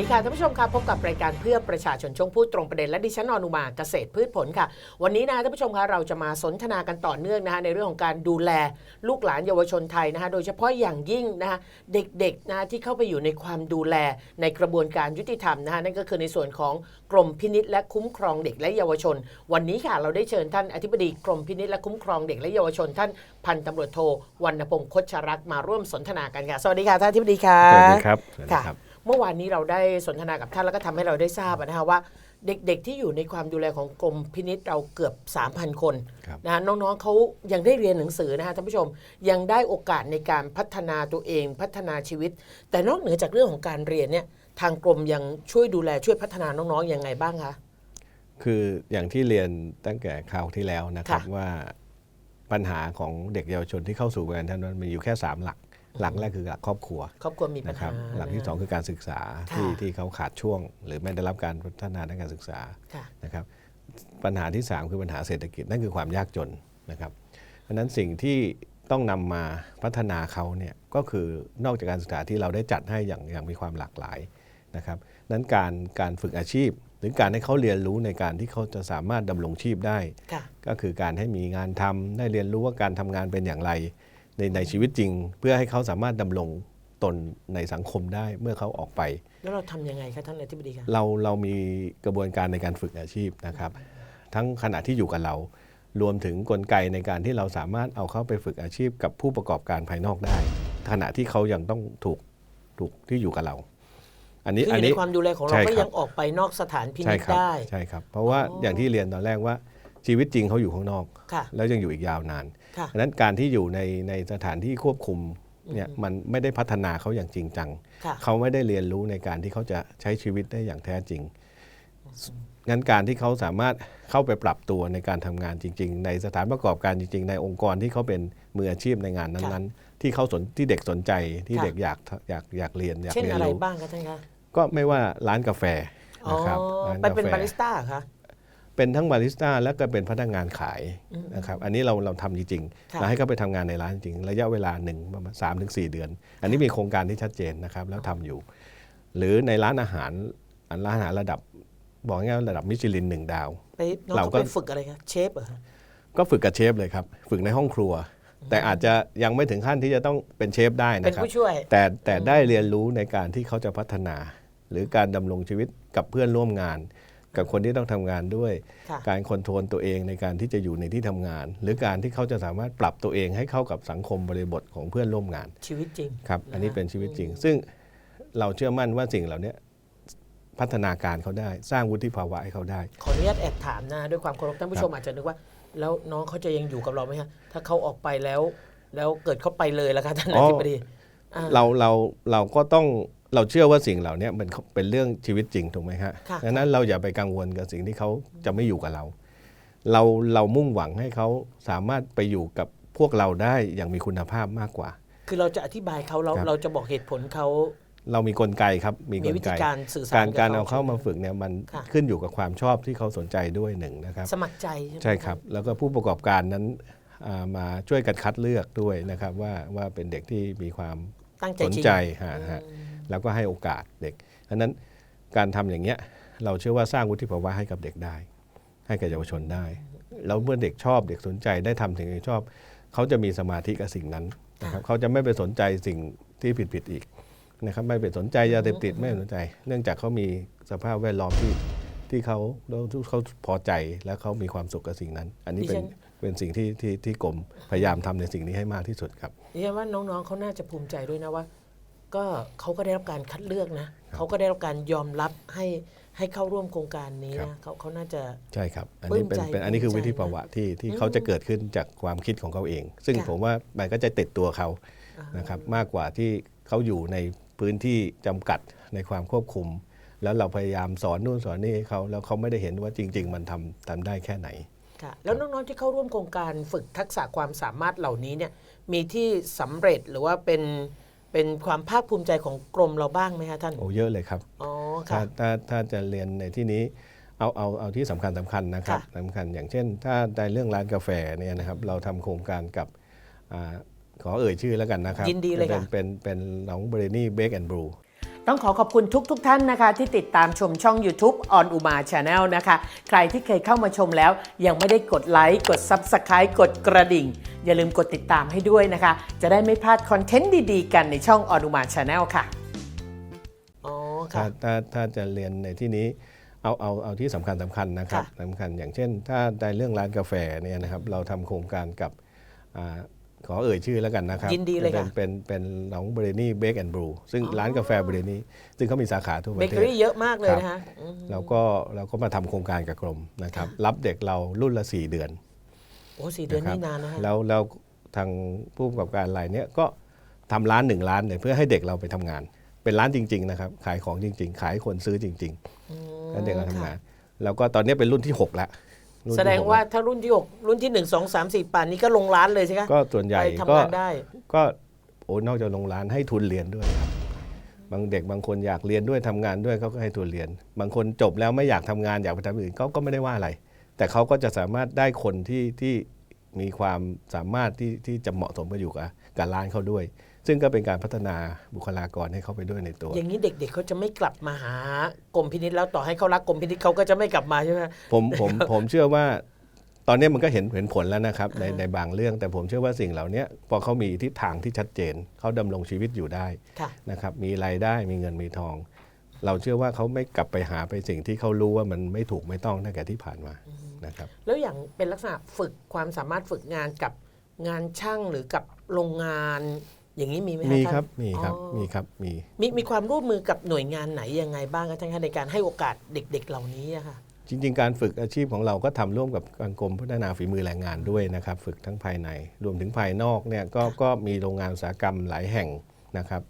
สวัสดีค่ะท่านผู้ชมค่ะพบกับรายการเพื่อประชาชนช่วงพูดตรงประเด็นและดิฉันอนุมาเกษตรพืชผลค่ะ วันนี้นะท่านผู้ชมคะเราจะมาสนทนากันต่อเนื่องนะคะในเรื่องของการดูแลลูกหลานเยาวชนไทยนะคะโดยเฉพาะอย่างยิ่งนะคะเด็กๆนะคะที่เข้าไปอยู่ในความดูแลในกระบวนการยุติธรรมนะคะนั่นก็คือในส่วนของกรมพินิษและคุ้มครองเด็กและเยาวชน วันนี้ค่ะเราได้เชิญท่านอธิบดีกรมพินิษและคุ้มครองเด็กและเยาวชน ท่านพันตำรวจโทวรรณพงศ์คชรักษ์มาร่วมสนทนากันค่ะสวัสดีค่ะท่านอธิบดีค่ะสวัสดีครับสวัสดีค่ะครับเมื่อวานนี้เราได้สนทนากับท่านแล้วก็ทำให้เราได้ทราบนะคะว่าเด็กๆที่อยู่ในความดูแลของกรมพินิษเราเกือบ 3,000 คนครับนะน้องๆเขายังได้เรียนหนังสือนะคะท่านผู้ชมยังได้โอกาสในการพัฒนาตัวเองพัฒนาชีวิต แต่นอกเหนือจากเรื่องของการเรียนเนี่ยทางกรมยังช่วยดูแลช่วยพัฒนาน้องๆยังไงบ้างคะคืออย่างที่เรียนตั้งแต่คราวที่แล้วนะครับค่ะว่าปัญหาของเด็กเยาวชนที่เข้าสู่การท่านมันมีอยู่แค่ 3 หลัก หลักแรกคือหลักครอบครัวครอบครัวมีปัญนะครัหาบหลักที่ 2 คือการศึกษาค่ะที่ที่เขาขาดช่วง หรือไม่ได้รับการพัฒนาด้านการศึกษาค่ะนะครับปัญหาที่ 3 คือปัญหาเศรษฐกิจนั่นคือความยากจนนะครับเพราะฉะนั้นสิ่งที่ต้องนำมาพัฒนาเขาเนี่ยก็คือนอกจากการศึกษาที่เราได้จัดให้อย่างอย่างมีความหลากหลายนะครับนั้นการการฝึกอาชีพ หรือการให้เขาเรียนรู้ในการที่เขาจะสามารถดำรงชีพได้ค่ะก็คือการให้มีงานทำได้เรียนรู้ว่าการทำงานเป็นอย่างไร ในในชีวิตจริง เพื่อให้เขาสามารถดำรงตนในสังคมได้เมื่อเขาออกไป แล้วเราทำยังไงคะท่านอธิบดีคะเราเรามีกระบวนการในการฝึกอาชีพนะครับ ทั้งขณะที่อยู่กับเรา รวมถึงกลไกในการที่เราสามารถเอาเข้าไปฝึกอาชีพกับผู้ประกอบการภายนอกได้ ขณะที่เขายังต้องถูกถูกที่อยู่กับเรา อันนี้คือออันยู่ในนี้ ความดูแลของเราใช่ก็ครับยังออกไปนอกสถานพิใช่นิจครับได้ ใช่ครับ เพราะว่าอ๋ออ อย่างที่เรียนตอนแรกว่าชีวิตจริงเขาอยู่ข้างนอก ค่ะ แล้วยังอยู่อีกยาวนานค่ะ ดังนั้นการที่อยู่ในในสถานที่ควบคุมเนี่ยมันไม่ได้พัฒนาเขาอย่างจริงจังค่ะเขาไม่ได้เรียนรู้ในการที่เขาจะใช้ชีวิตได้อย่างแท้จริง งั้นการที่เขาสามารถเข้าไปปรับตัวในการทำงานจริง ๆ ในสถานประกอบการจริง ๆ ในองค์กรที่เขาเป็นมืออาชีพในงานนั้นๆ ที่เขาสนที่เด็กสนใจที่ค่ะเด็กอยากอยากอยากเรียนอยากเช่นเรียนอะไรรู้บ้างคะท่านคะก็ไม่ว่าร้านกาแฟอ๋อนะครับร้านไปกาเป็นแฟบาริสต้าเหรอคะ เป็นทั้งบาริสต้าและก็เป็นพนักงานขายอืมนะครับอันนี้เราเราทำจริงค่ะๆเราให้เขาไปทำงานในร้านจริงระยะเวลาหนึ่งประมาณสามถึงสี่เดือน อันนี้มีโครงการที่ชัดเจนนะครับแล้วทำอยู่ หรือในร้านอาหารอันร้านอาหารระดับบอกง่ายๆระดับมิชลินหนึ่งดาวไปน้องเราเขาก็ไปฝึกอะไรคะเชฟเหรอคะก็ฝึกกับเชฟเลยครับฝึกในห้องครัว แต่อาจจะยังไม่ถึงขั้นที่จะต้องเป็นเชฟได้เป็นนะครับผู้ช่วยแต่แต่ได้เรียนรู้ในการที่เขาจะพัฒนา หรือการดำรงชีวิตกับเพื่อนร่วมงาน กับคนที่ต้องทำงานด้วยค่ะการคอนโทรลตัวเองในการที่จะอยู่ในที่ทำงาน หรือการที่เขาจะสามารถปรับตัวเองให้เข้ากับสังคมบริบทของเพื่อนร่วมงาน ชีวิตจริงครับอันนี้เป็นชีวิตจริง ซึ่งเราเชื่อมั่นว่าสิ่งเหล่านี้พัฒนาการเขาได้ สร้างวุฒิภาวะให้เขาได้ ขออนุญาตแอบถามนะด้วยความเคารพท่านผู้ชมอาจจะนึกว่า แล้วน้องเขาจะยังอยู่กับเราไหมคะถ้าเขาออกไปแล้ว แล้วเกิดเขาไปเลยแล้วคะท่านอ๋ออธิบดีอ่าเราเราเราก็ต้อง เราเชื่อว่าสิ่งเหล่านี้มันเป็นเรื่องชีวิตจริงถูกไหมฮะค่ะดังนั้นเราอย่าไปกังวลกับสิ่งที่เขาจะไม่อยู่กับเรา เราเรามุ่งหวังให้เขาสามารถไปอยู่กับพวกเราได้อย่างมีคุณภาพมากกว่า คือเราจะอธิบายเขาเราครับเราจะบอกเหตุผลเขาเรามีกลไกครับ มีมีกลวิไกธีการสื่อสารการกับการเอาเข้ามาฝึกเนี่ยมันค่ะขึ้นอยู่กับความชอบที่เขาสนใจด้วยหนึ่งนะครับ สมัครใจใช่ไหมใช่ครับ แล้วก็ผู้ประกอบการนั้นอ่ามาช่วยกันคัดเลือกด้วยนะครับว่าว่าเป็นเด็กที่มีความ ตั้งใจสนจริงใจฮะฮะแล้วก็ให้โอกาสเด็กดังนั้นการทำอย่างเงี้ยเราเชื่อว่าสร้างวุฒิภาวะให้กับเด็กได้ ให้กับเยาวชนได้ แล้วเมื่อเด็กชอบเด็กสนใจได้ทำสิ่งที่ชอบ เขาจะมีสมาธิกับสิ่งนั้นนะครับเขาจะไม่ไปสนใจสิ่งที่ผิดผิดๆอีกนะครับไม่ไปสนใจยาเสพติดไม่สนใจ เนื่องจากเขามีสภาพแวดล้อมที่ ที่เขาเขาพอใจและเขามีความสุขกับสิ่งนั้น อันนี้เป็นเป็นสิ่งที่ที่ที่กรมพยายามทำในสิ่งนี้ให้มากที่สุดครับ ดิฉันว่าน้องๆเขาน่าจะภูมิใจด้วยนะว่า ก็เขาก็ได้รับการคัดเลือกนะเขาก็ได้รับการยอมรับให้ให้เข้าร่วมโครงการนี้ครันะบเขาเขาน่าจะ ใช่ครับ อันนี้เป็นปลื้มใจเป็นอันนี้คือปลื้มใจวิธีภาวะที่ที่เขาจะเกิดขึ้นจากความคิดของเขาเอง ซึ่งค่ะผมว่ามันก็จะติดตัวเขานะครับมากกว่าที่เขาอยู่ในพื้นที่จำกัดในความควบคุม แล้วเราพยายามสอนนู่นสอนนี่ให้เขาแล้วเขาไม่ได้เห็นว่าจริง ๆ มันทำทำได้แค่ไหนค่ะแล้วน้องๆที่เข้าร่วมโครงการฝึกทักษะความสามารถเหล่านี้เนี่ยมีที่สำเร็จหรือว่าเป็นเป็นความภาคภูมิใจของกรมเราบ้างไหมคะท่านโอ้เยอะเลยครับอ๋อถ้าค่ะ ถ้าถ้าจะเรียนในที่นี้เอาเอาเอาที่สำคัญสำคัญนะครับค่ะสำคัญอย่างเช่น ถ้าในเรื่องร้านกาแฟเนี่ยนะครับเราทำโครงการกับอาขอเอ่ยชื่อแล้วกันนะครับยินดีเลยเป็ค่ะนเป็นเป็นน้องเบรนี่เบคแอนด์บรู ตต้องขอขอบคุณทุกทท่านนะคะ ที่ติดตามชมช่อง YouTube on Uma Channel นะคะ ใครที่เคยเข้ามาชมแล้ว ยังไม่ได้กดไลค์กด Subscribe กดกระดิ่ง อย่าลืมกดติดตามให้ด้วยนะคะ จะได้ไม่พลาดคอนเทนต์ดีๆ กันในช่อง on Uma Channel ค่ะอ๋อถ้าค่ะถ้าถ้าจะเรียนในที่นี้เอาเอาเอาที่สำคัญสำคัญนะครับค่ะสำคัญอย่างเช่น ถ้าในเรื่องร้านกาแฟเนี่ยนะครับเราทำโครงการกับอา ขอเอ่ยชื่อแล้วกันนะครับยินดีเลยค่ะเป็นเป็นเป็นน้องเบรนี่เบ k แอนด์บรูซึ่งร้านกาแฟเบรนี่ซึ่งเขามีสาขาทั่วปเบระเทเกอศรี่เยอะมากเลยนะคะอืมเราก็เราก็มาทำโครงการกับกรมนะครับ รับเด็กเรารุ่นละ 4 เดือนโอ้สี่เดือนครับนี่นานนะคะแล้วแล้วทางผู้ประกอบการรายเนี้ยก็ทำร้านหนึ่งร้านเลยเพื่อให้เด็กเราไปทำงาน เป็นร้านจริง ๆ นะครับ ขายของจริง ๆ ขายให้คนซื้อจริงๆแล้วเด็กเราทำงาน แล้วก็ตอนนี้เป็นรุ่นที่ 6 แล้ว รุ่นแสที่ดงหกว่าแล้วถ้ารุ่นที่ 6 รุ่นที่1 2 3 4ป่านนี้ก็ลงร้านเลยใช่ไหมก็ส่วนใหญ่ไปทำก็ งานได้ ก็โอ้นอกจากลงร้านให้ทุนเรียนด้วยครับบางเด็กบางคนอยากเรียนด้วยทำงานด้วยเขาก็ให้ทุนเรียน บางคนจบแล้วไม่อยากทำงานอยากไปทำอื่นเขาก็ไม่ได้ว่าอะไร แต่เขาก็จะสามารถได้คนที่ที่มีความสามารถที่ที่จะเหมาะสมกับอยู่กับกับร้านเขาด้วย ซึ่งก็เป็นการพัฒนาบุคลากรให้เขาไปด้วยในตัว อย่างนี้เด็กๆเขาจะไม่กลับมาหากรมพินิษแล้วต่อให้เขารักกรมพินิษเขาก็จะไม่กลับมาใช่ไหมผมผมผมเชื่อว่าตอนนี้มันก็เห็นเห็นผลแล้วนะครับในในบางเรื่อง แต่ผมเชื่อว่าสิ่งเหล่านี้พอเขามีทิศทางที่ชัดเจนเขาดำรงชีวิตอยู่ได้ค่ะนะครับมีรายได้มีเงินมีทอง เราเชื่อว่าเขาไม่กลับไปหาไปสิ่งที่เขารู้ว่ามันไม่ถูกไม่ต้องตั้งแต่ที่ผ่านมานะครับแล้วอย่างเป็นลักษณะฝึกความสามารถฝึกงานกับงานช่างหรือกับโรงงาน อย่างนี้มีไหมะมีท่านครับมีครับ อ๋อมีครับ มี มีมีความร่วมมือกับหน่วยงานไหนยังไงบ้างคะท่านคะในการให้โอกาสเด็ก ๆ เหล่านี้อะค่ะ จริง ๆ การฝึกอาชีพของเราก็ทำร่วมกับการกรมพัฒนาฝีมือแรงงานด้วยนะครับ ฝึกทั้งภายใน รวมถึงภายนอกเนี่ยก็ก็มีโรงงานอุตสาหกรรมหลายแห่งนะครับ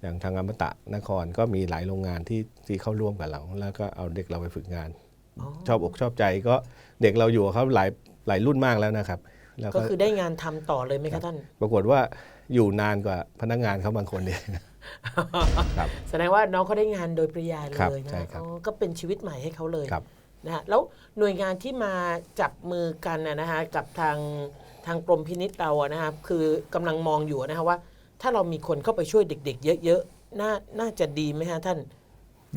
อย่างทางอมตะนครก็มีหลายโรงงานที่ที่เข้าร่วมกับเรา แล้วก็เอาเด็กเราไปฝึกงาน อ๋อ ชอบอกชอบใจก็เด็กเราอยู่กับเขาหลายหลายรุ่นมากแล้วนะครับ แล้วก็ก็คือได้งานทำต่อเลยไหมคะท่าน ปรากฏว่า อยู่นานกว่าพนักงานเขาบางคนเนี่ยครับแสดงว่าน้องเขาได้งานโดยปริยายครับเลยนะใช่ครับ อ๋อก็เป็นชีวิตใหม่ให้เขาเลยครับ นะฮะแล้วหน่วยงานที่มาจับมือกันนะนะฮะกับทางทางกรมพินิษเราอะนะครับคือกำลังมองอยู่นะฮะว่า ถ้าเรามีคนเข้าไปช่วยเด็ก ๆ เยอะๆน่าน่าจะดีไหมฮะท่าน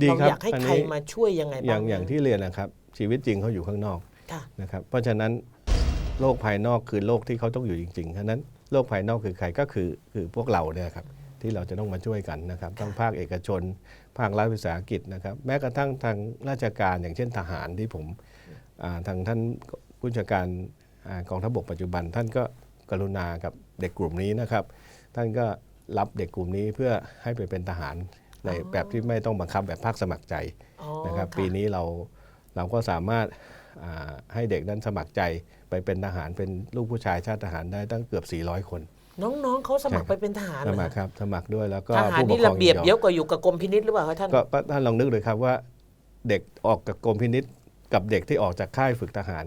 ดีเราครับอยากให้อันใครนี้มาช่วยยังไงอบ้าย่างงอย่างที่เรียนนะครับ ชีวิตจริงเขาอยู่ข้างนอกค่ะนะครับ เพราะฉะนั้นโลกภายนอกคือโลกที่เขาต้องอยู่จริงๆฉะนั้น โลกภายนอกคือใครก็คือคือพวกเราเนี่ยครับที่เราจะต้องมาช่วยกันนะครับทั้งภาคเอกชน ภาครัฐวิสาหกิจนะครับ แม้กระทั่งทางราชการอย่างเช่นทหารที่ผมอ่าทางท่านผู้จัดการอ่ากองทัพบกปัจจุบัน ท่านก็กรุณากับเด็กกลุ่มนี้นะครับ ท่านก็รับเด็กกลุ่มนี้เพื่อให้ไปเป็นทหารในแบบที่ไม่ต้องบังคับแบบภาคสมัครใจอ๋อนะครับค่ะปีนี้เราเราก็สามารถอ่าให้เด็กนั้นสมัครใจ ไปเป็นทหารเป็นลูกผู้ชายชาติทหารได้ตั้งเกือบ 400 คน น้องๆเขาสมัครใช่ครับไปเป็นทหารสเหรอมัครฮะครับสมัครด้วยแล้วก็ทหารผู้ปนี่กครระองเบียบนมเยอะกว่าอยู่กับกรมพินิษหรือเปล่าคะท่านก็ท่านลองนึกเลยครับว่าเด็กออกจากกรมพินิษกับเด็กที่ออกจากค่ายฝึกทหาร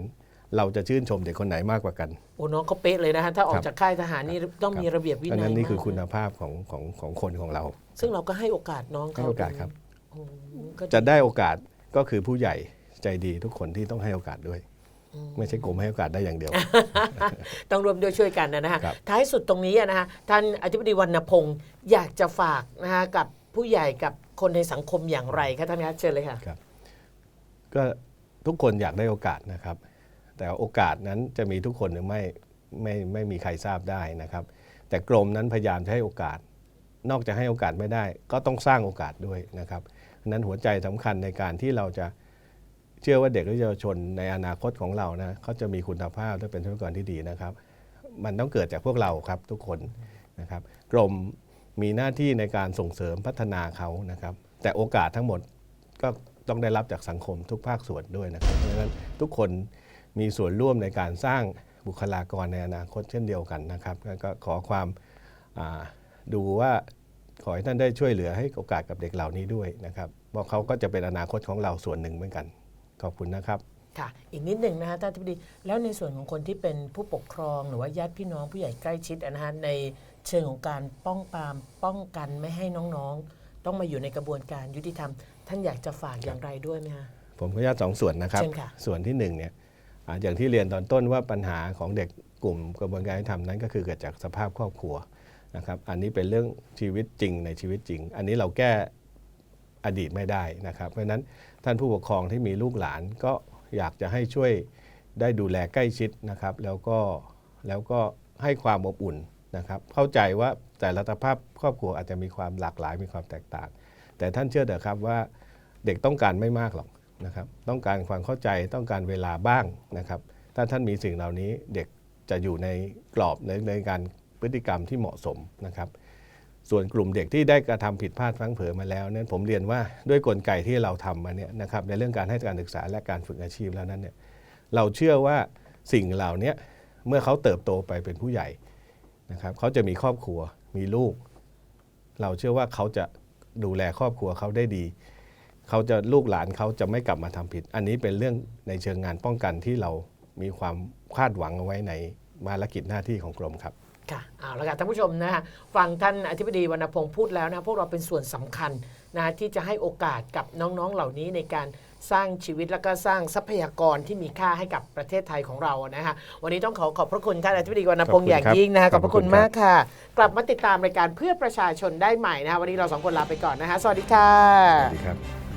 เราจะชื่นชมเด็กคนไหนมากกว่ากันโอ้น้องเขาเป๊ะเลยนะฮะถ้าออคกรับจากค่ายทหารนี่ต้องมีระเบียบวิอันนัยนั้นนี่คือมากคุณภาพของของของคนของเรา ซึ่งเราก็ให้โอกาสน้องให้เขาโอกาสครับโอ้ก็จะได้โอกาสก็คือผู้ใหญ่ใจดีทุกคนที่ต้องให้โอกาสด้วย ไม่ใช่กรมให้โอกาสได้อย่างเดียว ต้องรวมด้วยช่วยกันนะฮะครับท้ายสุดตรงนี้อะนะฮะ ท่านอธิบดีวรรณพงศ์อยากจะฝากนะฮะกับผู้ใหญ่กับคนในสังคมอย่างไรคะท่านคะเชิญเลยค่ะก็ทุกคนอยากได้โอกาสนะครับ แต่โอกาสนั้นจะมีทุกคนหรือไม่ไม่ไม่มีใครทราบได้นะครับ แต่กรมนั้นพยายามจะให้โอกาส นอกจากให้โอกาสไม่ได้ ก็ต้องสร้างโอกาสด้วยนะครับเพราะฉะนั้นหัวใจสำคัญในการที่เราจะ เชื่อว่าเด็กและเยาวชนในอนาคตของเรานะเขาจะมีคุณภาพและเป็นทรัพยากรที่ดีนะครับ มันต้องเกิดจากพวกเราครับทุกคนนะครับกรมมีหน้าที่ในการส่งเสริมพัฒนาเขานะครับ แต่โอกาสทั้งหมดก็ต้องได้รับจากสังคมทุกภาคส่วนด้วยนะครับเพราะฉะนั้นทุกคนมีส่วนร่วมในการสร้างบุคลากรในอนาคตเช่นเดียวกันนะครับก็ขอความาดูว่าขอให้ท่านได้ช่วยเหลือให้โอกาสกับเด็กเหล่านี้ด้วยนะครับเพราะเขาก็จะเป็นอนาคตของเราส่วนหนึ่งเหมือนกัน ขอบคุณนะครับ ค่ะ อีกนิดหนึ่งนะฮะท่านอธิบดี แล้วในส่วนของคนที่เป็นผู้ปกครองหรือว่าญาติพี่น้องผู้ใหญ่ใกล้ชิดอะนะฮะในเชิงของการป้องปรามป้องกันไม่ให้น้องๆ ต้องมาอยู่ในกระบวนการยุติธรรม ท่านอยากจะฝากอย่างไรด้วยไหมคะผมขออนุญาตสองส่วนนะครับ เชิญค่ะ ส่วนที่หนึ่งเนี่ยอ่าอย่างที่เรียนตอนต้นว่าปัญหาของเด็กกลุ่มกระบวนการยุติธรรมนั้นก็คือเกิดจากสภาพครอบครัวนะครับ อันนี้เป็นเรื่องชีวิตจริงในชีวิตจริง อันนี้เราแก้ อดีตไม่ได้นะครับ เพราะนั้นท่านผู้ปกครองที่มีลูกหลานก็อยากจะให้ช่วยได้ดูแลใกล้ชิดนะครับ แล้วก็แล้วก็ให้ความอบอุ่นนะครับ เข้าใจว่าแต่ละสภาพครอบครัวอาจจะมีความหลากหลายมีความแตกต่าง แต่ท่านเชื่อเถอะครับว่าเด็กต้องการไม่มากหรอกนะครับ ต้องการความเข้าใจต้องการเวลาบ้างนะครับถ้าท่านมีสิ่งเหล่านี้เด็กจะอยู่ในกรอบในในการพฤติกรรมที่เหมาะสมนะครับ ส่วนกลุ่มเด็กที่ได้กระทำผิดพลาดพลั้งเผลอมาแล้วนี่ยผมเรียนว่าด้วยกลไกที่เราทำมาเนี่ยนะครับในเรื่องการให้การศึกษาและการฝึกอาชีพแล้วนั้นเนี่ยเราเชื่อว่าสิ่งเหล่านี้เมื่อเขาเติบโตไปเป็นผู้ใหญ่นะครับเขาจะมีครอบครัวมีลูก เราเชื่อว่าเขาจะดูแลครอบครัวเขาได้ดี เขาจะลูกหลานเขาจะไม่กลับมาทำผิด อันนี้เป็นเรื่องในเชิงงานป้องกันที่เรามีความคาดหวังเอาไว้ในภารกิจหน้าที่ของกรมครับ ค่ะเอาละค่ะท่านผู้ชมนะฮะฟังท่านอธิบดีวรรณพงศ์พูดแล้วนะพวกเราเป็นส่วนสำคัญนะฮะที่จะให้โอกาสกับน้องๆเหล่านี้ในการสร้างชีวิตแล้วก็สร้างทรัพยากรที่มีค่าให้กับประเทศไทยของเรานะฮะวันนี้ต้องขอขอบพระคุณท่านอธิบดีวรรณพงศ์ขอบคุณอย่างครับยิ่งนะฮะขอบพระคุณขอบคุณครับมากค่ะ กลับมาติดตามรายการเพื่อประชาชนได้ใหม่นะฮะวันนี้เราสองคนลาไปก่อนนะฮะสวัสดีค่ะสวัสดีครับ